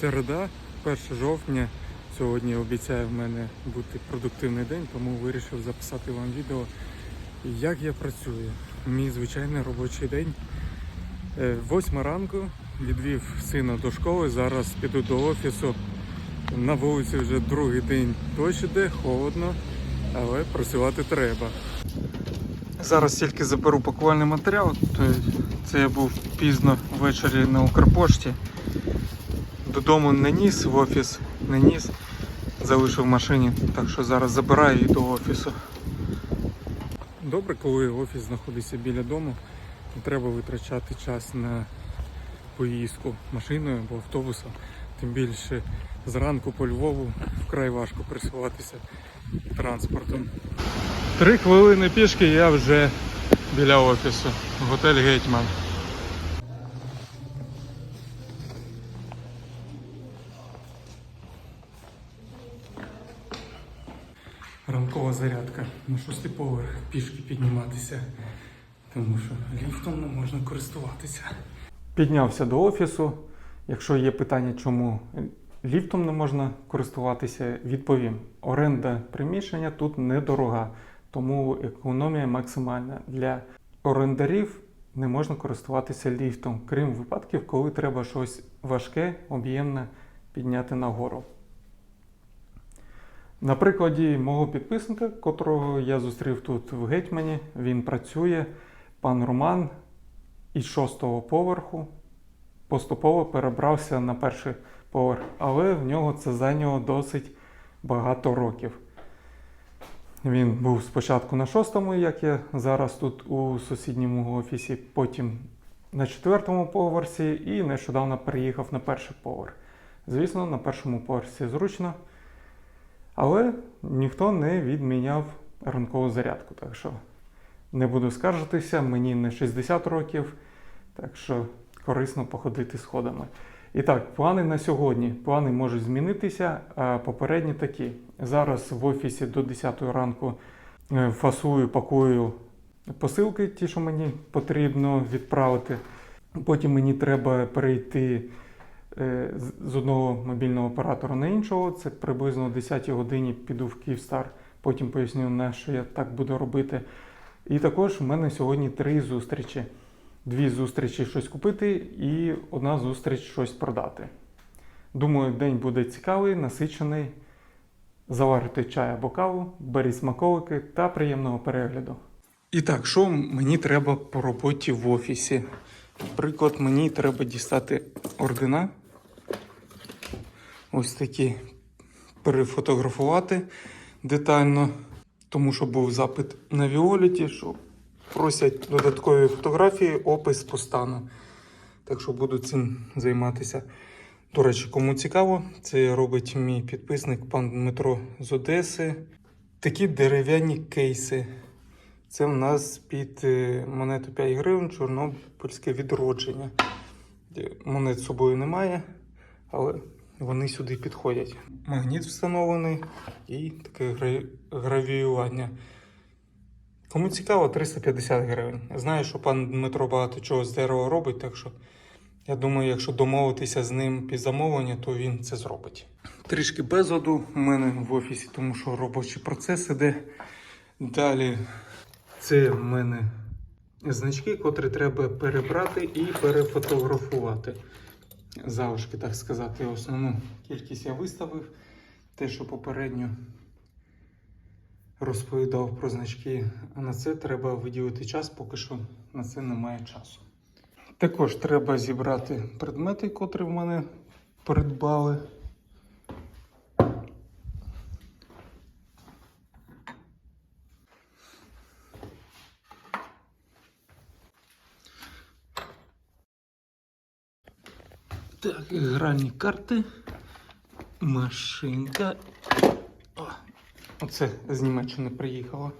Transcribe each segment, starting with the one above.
Середа, 1 жовтня. Сьогодні обіцяє в мене бути продуктивний день, тому вирішив записати вам відео, як я працюю. Мій звичайний робочий день. Е, Восьма ранку відвів сина до школи. Зараз піду до офісу. На вулиці вже другий день дощ іде, холодно, але працювати треба. Зараз тільки заберу пакувальний матеріал. Це я був пізно ввечері на Укрпошті. Додому не ніс, в офіс не ніс, залишив в машині, так що зараз забираю і до офісу. Добре, коли офіс знаходиться біля дому, не треба витрачати час на поїздку машиною або автобусом. Тим більше зранку по Львову вкрай важко пересуватися транспортом. Три хвилини пішки я вже біля офісу. Готель Гетьман. Зарядка на шостий поверх пішки підніматися, тому що ліфтом не можна користуватися. Піднявся до офісу. Якщо є питання, чому ліфтом не можна користуватися, відповім. Оренда приміщення тут недорога, тому економія максимальна. Для орендарів не можна користуватися ліфтом, крім випадків, коли треба щось важке, об'ємне підняти нагору. На прикладі мого підписника, котрого я зустрів тут в Гетьмані, він працює, пан Роман із шостого поверху поступово перебрався на перший поверх, але в нього це зайняло досить багато років. Він був спочатку на шостому, як я зараз тут у сусідньому офісі, потім на четвертому поверсі і нещодавно переїхав на перший поверх. Звісно, на першому поверсі зручно. Але ніхто не відміняв ранкову зарядку. Так що не буду скаржитися, мені не 60 років, так що корисно походити сходами. І так, плани на сьогодні. Плани можуть змінитися, а попередні такі. Зараз в офісі до 10 ранку е, фасую, пакую посилки, ті, що мені потрібно відправити. Потім мені треба перейти з- з одного мобільного оператора на іншого. Це приблизно о 10 годині піду в Київстар. Потім поясню, на що я так буду робити. І також в мене сьогодні три зустрічі. Дві зустрічі щось купити і одна зустріч щось продати. Думаю, день буде цікавий, насичений. Заварити чай або каву, беріть смаколики та приємного перегляду. І так, що мені треба по роботі в офісі? Наприклад, мені треба дістати ордена. Ось такі перефотографувати детально, тому що був запит на Віоліті, що просять додаткові фотографії, опис по стану. Так що буду цим займатися. До речі, кому цікаво, це робить мій підписник пан Дмитро з Одеси. Такі дерев'яні кейси. Це в нас під е, монету 5 гривень Чорнобильське відродження. Монет з собою немає, але вони сюди підходять. Магніт встановлений і таке гравіювання. Кому цікаво, 350 гривень. Знаю, що пан Дмитро багато чого з дерева робить, так що я думаю, якщо домовитися з ним під замовлення, то він це зробить. Трішки безладу в мене в офісі, тому що робочий процес іде. Далі це в мене значки, котрі треба перебрати і перефотографувати. Залишки, так сказати, основну кількість я виставив. Те, що попередньо розповідав про значки, а на це треба виділити час, поки що на це немає часу. Також треба зібрати предмети, котрі в мене придбали. Так, гральні карти, машинка. О, оце з Німеччини приїхала.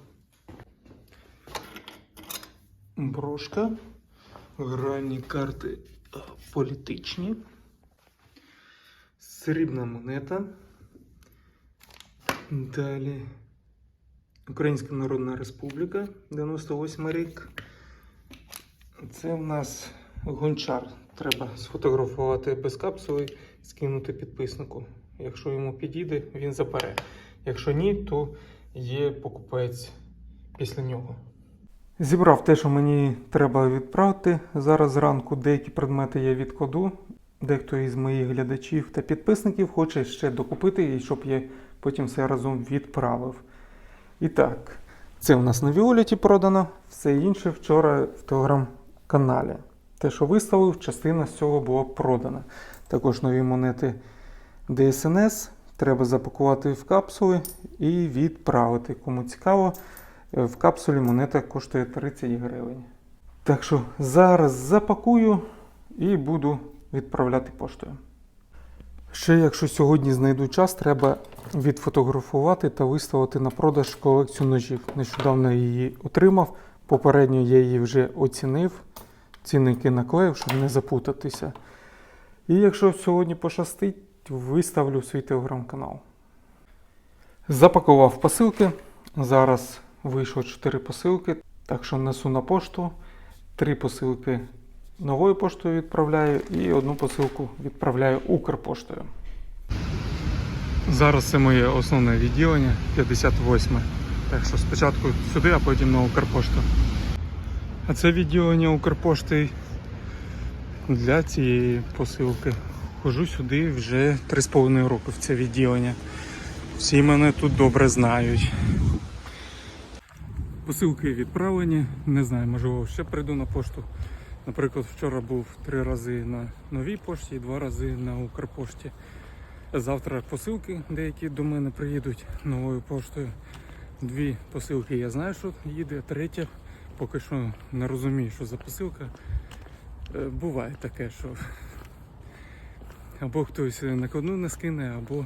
Брошка. Гральні карти політичні. Срібна монета. Далі Українська Народна Республіка, 98 рік. Це в нас гончар. Треба сфотографувати без капсули скинути підписнику. Якщо йому підійде, він забере. Якщо ні, то є покупець після нього. Зібрав те, що мені треба відправити. Зараз зранку деякі предмети я відкладу. Дехто із моїх глядачів та підписників хоче ще докупити, і щоб я потім все разом відправив. І так, це у нас на Віоліті продано, все інше вчора в телеграм-каналі. Те, що виставив, частина з цього була продана. Також нові монети DSNS треба запакувати в капсули і відправити. Кому цікаво, е, в капсулі монета коштує 30 гривень. Так що зараз запакую і буду відправляти поштою. Ще, якщо сьогодні знайду час, треба відфотографувати та виставити на продаж колекцію ножів. Нещодавно її отримав. Попередньо я її вже оцінив, цінники наклеїв, щоб не запутатися. І якщо сьогодні пощастить, виставлю свій телеграм-канал. Запакував посилки. Зараз вийшло 4 посилки, так що несу на пошту. Три посилки новою поштою відправляю і одну посилку відправляю Укрпоштою. Зараз це моє основне відділення 58. Так що спочатку сюди, а потім на Укрпошту. А це відділення Укрпошти для цієї посилки. Хожу сюди вже 3,5 роки в це відділення. Всі мене тут добре знають. Посилки відправлені. Не знаю, можливо, ще прийду на пошту. Наприклад, вчора був три рази на новій пошті і два рази на Укрпошті. Завтра посилки деякі до мене приїдуть новою поштою. Дві посилки я знаю, що їде, третя поки що не розумію, що за посилка. Е, Буває таке, що або хтось накладну не скине, або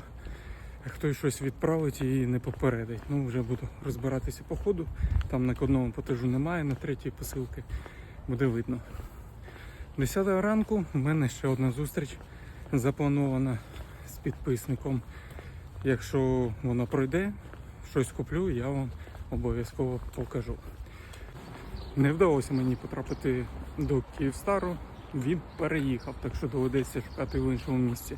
хтось щось відправить і не попередить. Ну, вже буду розбиратися по ходу. Там накладного платежу немає, на третій посилки буде видно. 10 ранку в мене ще одна зустріч запланована з підписником. Якщо воно пройде, щось куплю, я вам обов'язково покажу. Не вдалося мені потрапити до Київстару, він переїхав, так що доведеться шукати в іншому місці.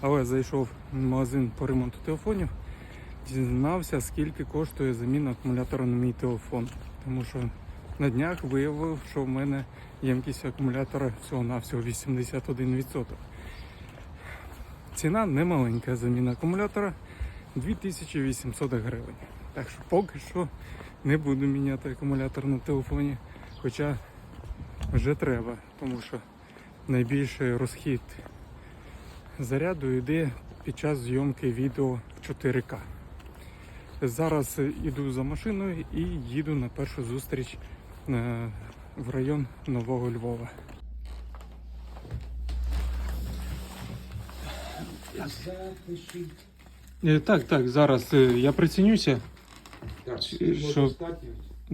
Але зайшов в магазин по ремонту телефонів, дізнався, скільки коштує заміна акумулятора на мій телефон. Тому що на днях виявив, що в мене ємкість акумулятора всього-навсього 81%. Ціна не маленька заміна акумулятора 2800 гривень. Так що поки що не буду міняти акумулятор на телефоні, хоча вже треба, тому що найбільший розхід заряду йде під час зйомки відео в 4К. Зараз іду за машиною і їду на першу зустріч е, в район Нового Львова. Е, Так, так, зараз е, я прицінюся. Так, Що- що що- достатньо?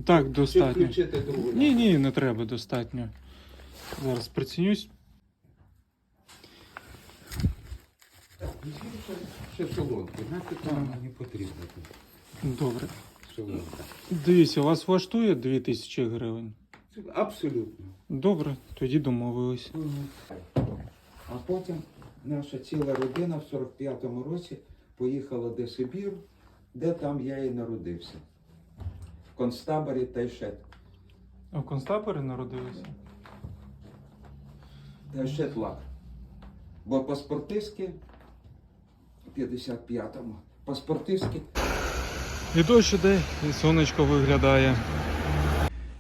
Так, Чи достатньо. включити другу? Ні, ні, не треба, достатньо. Зараз прицінюсь. Так, ще- ще солодку. Нафіг не потрібно тут Добре. солодка. Дивіться, вас влаштує 2000 гривень. Це Абсолютно. Добре, тоді домовились. А потім наша ціла родина в 45-му році поїхала до Сибіру, де там я і народився. В концтаборі Тайшет. А в концтаборі народилися? Тайшет Лак. Бо паспортистки в 55-му. Паспортистки І дощ іде, і сонечко виглядає.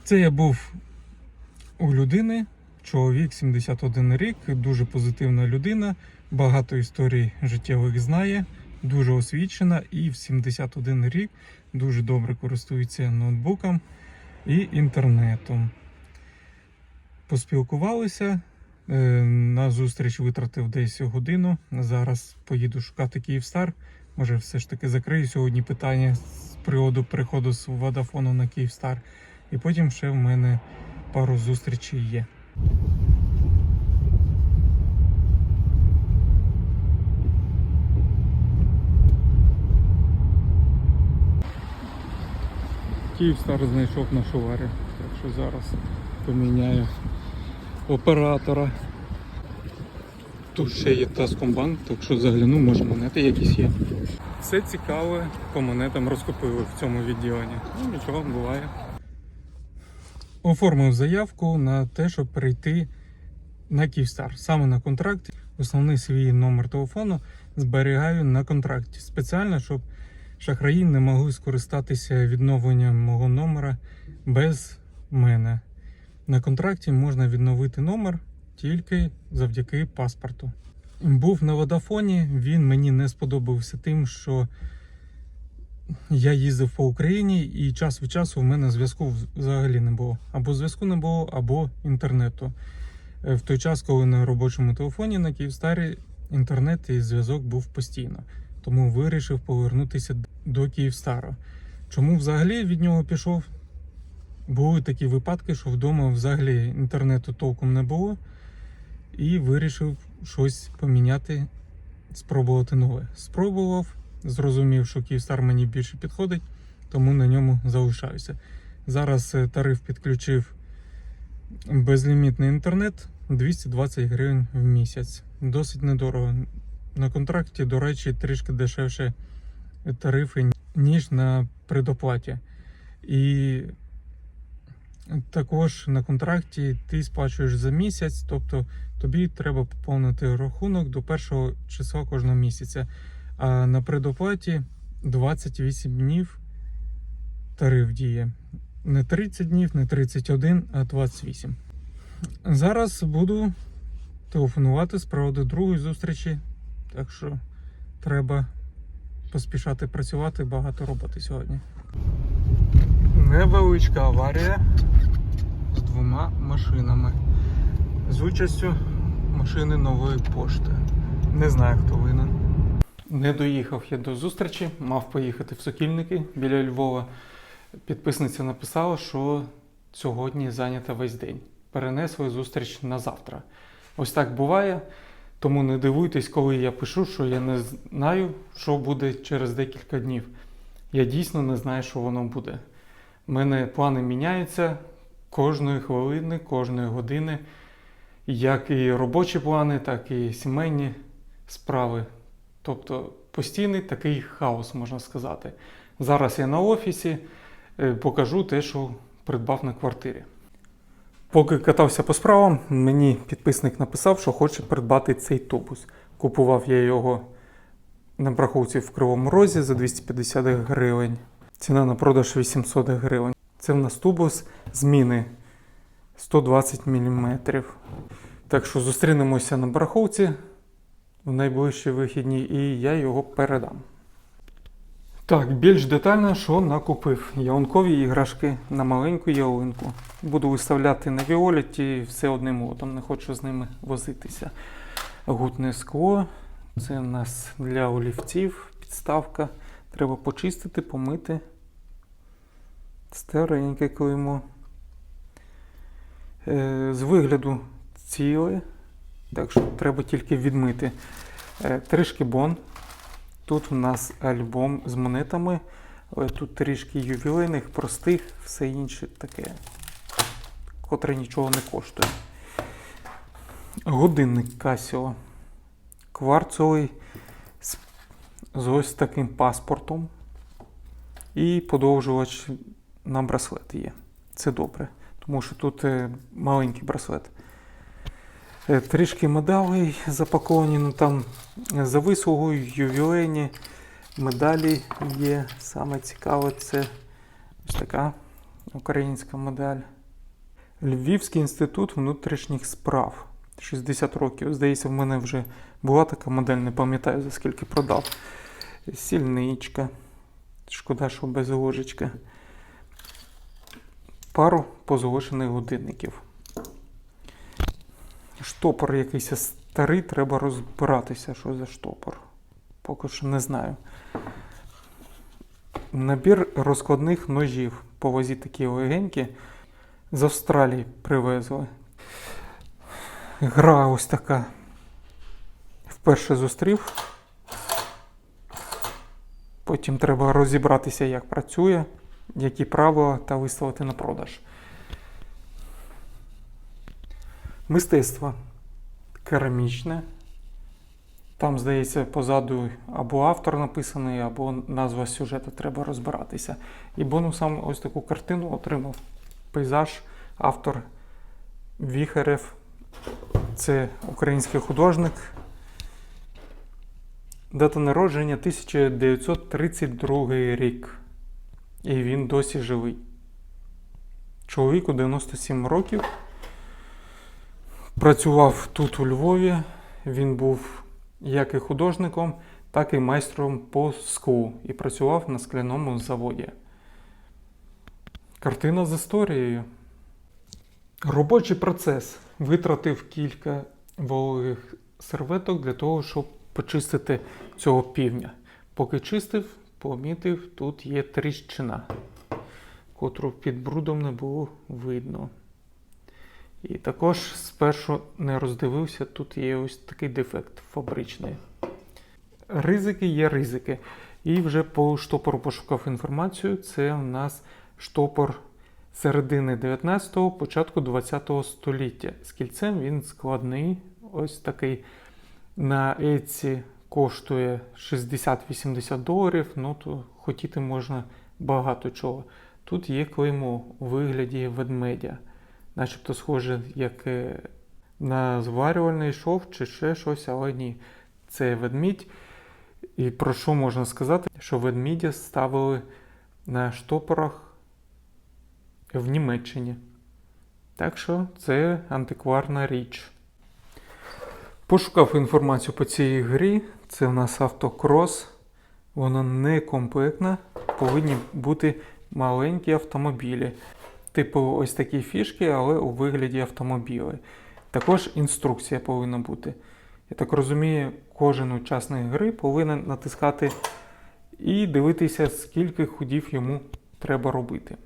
Це я був у людини, чоловік 71 рік, дуже позитивна людина, багато історій життєвих знає, дуже освічена і в 71 рік дуже добре користується ноутбуком і інтернетом. Поспілкувалися. е, На зустріч витратив десь годину. Зараз поїду шукати Київстар. Може, все ж таки закрию сьогодні питання з приводу переходу з Водафону на Київстар. І потім ще в мене пару зустрічей є. Київстар знайшов на шуварі, так що зараз поміняю оператора. Тут ще є Таскомбанк, так що загляну, може монети якісь є. Все цікаве по монетам розкупили в цьому відділенні. Ну нічого, буває. Оформив заявку на те, щоб перейти на Київстар. Саме на контракті. Основний свій номер телефону зберігаю на контракті. Спеціально, щоб шахраї не могли скористатися відновленням мого номера без мене. На контракті можна відновити номер тільки завдяки паспорту. Був на Водафоні, він мені не сподобався тим, що я їздив по Україні і час від часу в мене зв'язку взагалі не було. Або зв'язку не було, або інтернету. Е, В той час, коли на робочому телефоні на Київстарі інтернет і зв'язок був постійно. Тому вирішив повернутися до Київстара. Чому взагалі від нього пішов? Були такі випадки, що вдома взагалі інтернету толком не було, і вирішив щось поміняти, спробувати нове. Спробував, зрозумів, що Київстар мені більше підходить, тому на ньому залишаюся. Зараз е, тариф підключив безлімітний інтернет 220 гривень в місяць. Досить недорого. На контракті, до речі, трішки дешевше тарифи, ніж на предоплаті. І також на контракті ти сплачуєш за місяць, тобто тобі треба поповнити рахунок до першого числа кожного місяця. А на предоплаті 28 днів тариф діє. Не 30 днів, не 31, а 28. Зараз буду телефонувати з приводу другої зустрічі. Так що треба поспішати працювати, багато роботи сьогодні. Невеличка аварія з двома машинами. З участю машини нової пошти. Не знаю, хто винен. Не доїхав я до зустрічі, мав поїхати в Сокільники біля Львова. Підписниця написала, що сьогодні зайнята весь день. Перенесли зустріч на завтра. Ось так буває. Тому не дивуйтесь, коли я пишу, що я не знаю, що буде через декілька днів. Я дійсно не знаю, що воно буде. У мене плани міняються кожної хвилини, кожної години. Як і робочі плани, так і сімейні справи. Тобто постійний такий хаос, можна сказати. Зараз я на офісі е, покажу те, що придбав на квартирі. Поки катався по справам, мені підписник написав, що хоче придбати цей тубус. Купував я його на браховці в Кривому Розі за 250 гривень. Ціна на продаж 800 гривень. Це в нас тубус зміни 120 мм. Так що зустрінемося на бараховці в найближчі вихідні і я його передам. Так, більш детально, що накупив. Ялинкові іграшки на маленьку ялинку. Буду виставляти на Віоліті все одним лотом, не хочу з ними возитися. Гутне скло. Це у нас для олівців підставка. Треба почистити, помити. Стареньке клеймо. Е, З вигляду ціле. Так що треба тільки відмити. Е, Трішки бон. Тут у нас альбом з монетами. Тут трішки ювілейних, простих, все інше таке, котре нічого не коштує. Годинник Casio. Кварцовий з, з ось таким паспортом. І подовжувач на браслет є. Це добре, тому що тут е, маленький браслет. Е, Трішки медалей запаковані, ну там за вислугою, ювілейні медалі є. Саме цікаве це ось така українська медаль. Львівський інститут внутрішніх справ. 60 років. Здається, в мене вже була така модель, не пам'ятаю за скільки продав. Сільничка. Шкода, що без ложечки. Пару позолочених годинників. Штопор якийсь старий, треба розбиратися, що за штопор. Поки що не знаю. Набір розкладних ножів. По вазі такі легенькі. З Австралії привезли. Гра ось така. Вперше зустрів. Потім треба розібратися, як працює, які правила та виставити на продаж. Мистецтво керамічне, Там, здається, позаду або автор написаний, або назва сюжету треба розбиратися. І бонусом ось таку картину отримав пейзаж, автор Віхарев. Це український художник. Дата народження 1932 рік. І він досі живий. Чоловіку 97 років. Працював тут у Львові. Він був як і художником, так і майстром по склу і працював на скляному заводі. Картина з історією. Робочий процес витратив кілька вологих серветок для того, щоб почистити цього півня. Поки чистив, помітив, тут є тріщина, котру під брудом не було видно. І також спершу не роздивився, тут є ось такий дефект фабричний. Ризики є ризики. І вже по штопору пошукав інформацію. Це у нас штопор середини 19-го, початку 20-го століття. З кільцем він складний, ось такий. На Etsy коштує 60-80 доларів, ну то хотіти можна багато чого. Тут є клеймо у вигляді ведмедя начебто схоже як на зварювальний шов чи ще щось, але ні. Це ведмідь. І про що можна сказати? Що ведмідя ставили на штопорах в Німеччині. Так що це антикварна річ. Пошукав інформацію по цій грі. Це у нас автокрос. Вона не комплектна. Повинні бути маленькі автомобілі типу ось такі фішки, але у вигляді автомобілів. Також інструкція повинна бути. Я так розумію, кожен учасник гри повинен натискати і дивитися, скільки ходів йому треба робити.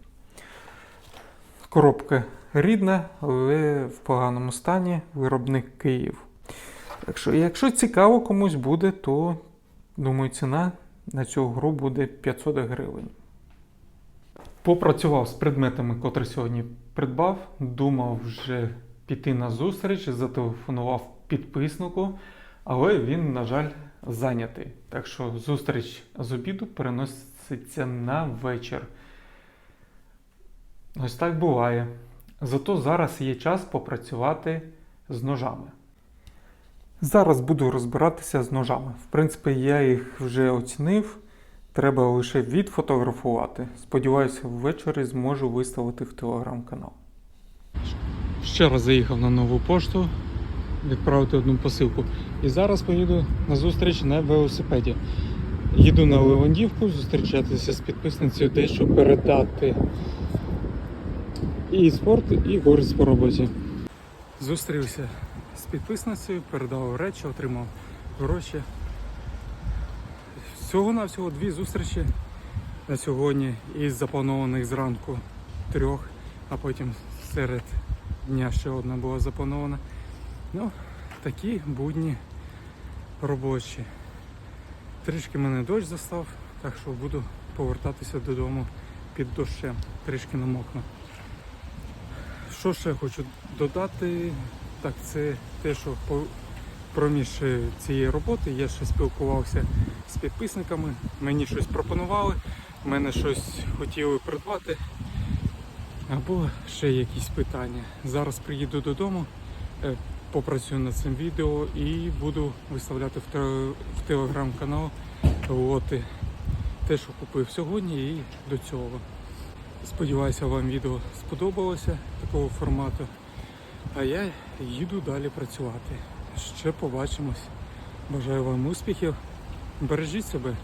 Коробка рідна, але в поганому стані виробник Київ. Так що, якщо цікаво комусь буде, то думаю, ціна на цю гру буде 500 гривень. Попрацював з предметами, котрі сьогодні придбав. Думав вже піти на зустріч, зателефонував підписнику, але він, на жаль, зайнятий. Так що зустріч з обіду переноситься на вечір. Ось так буває. Зато зараз є час попрацювати з ножами. Зараз буду розбиратися з ножами. В принципі, я їх вже оцінив. Треба лише відфотографувати. Сподіваюся, ввечері зможу виставити в телеграм-канал. Ще раз заїхав на нову пошту, відправити одну посилку. І зараз поїду на зустріч на велосипеді. Їду на Левандівку зустрічатися з підписницею, дещо передати і спорт, і користь по роботі. Зустрівся з підписницею, передав речі, отримав гроші. Всього на всього дві зустрічі на сьогодні із запланованих зранку трьох, а потім серед дня ще одна була запланована. Ну, такі будні робочі. Трішки мене дощ застав, так що буду повертатися додому під дощем, трішки намокну. Що ще хочу додати, так це те, що проміж е, цієї роботи я ще спілкувався з підписниками, мені щось пропонували, мене щось хотіли придбати або ще якісь питання. Зараз приїду додому, е, попрацюю над цим відео і буду виставляти в телеграм-канал лоти те, що купив сьогодні і до цього. Сподіваюся, вам відео сподобалося такого формату. А я їду далі працювати. Ще побачимось. Бажаю вам успіхів. Бережіть себе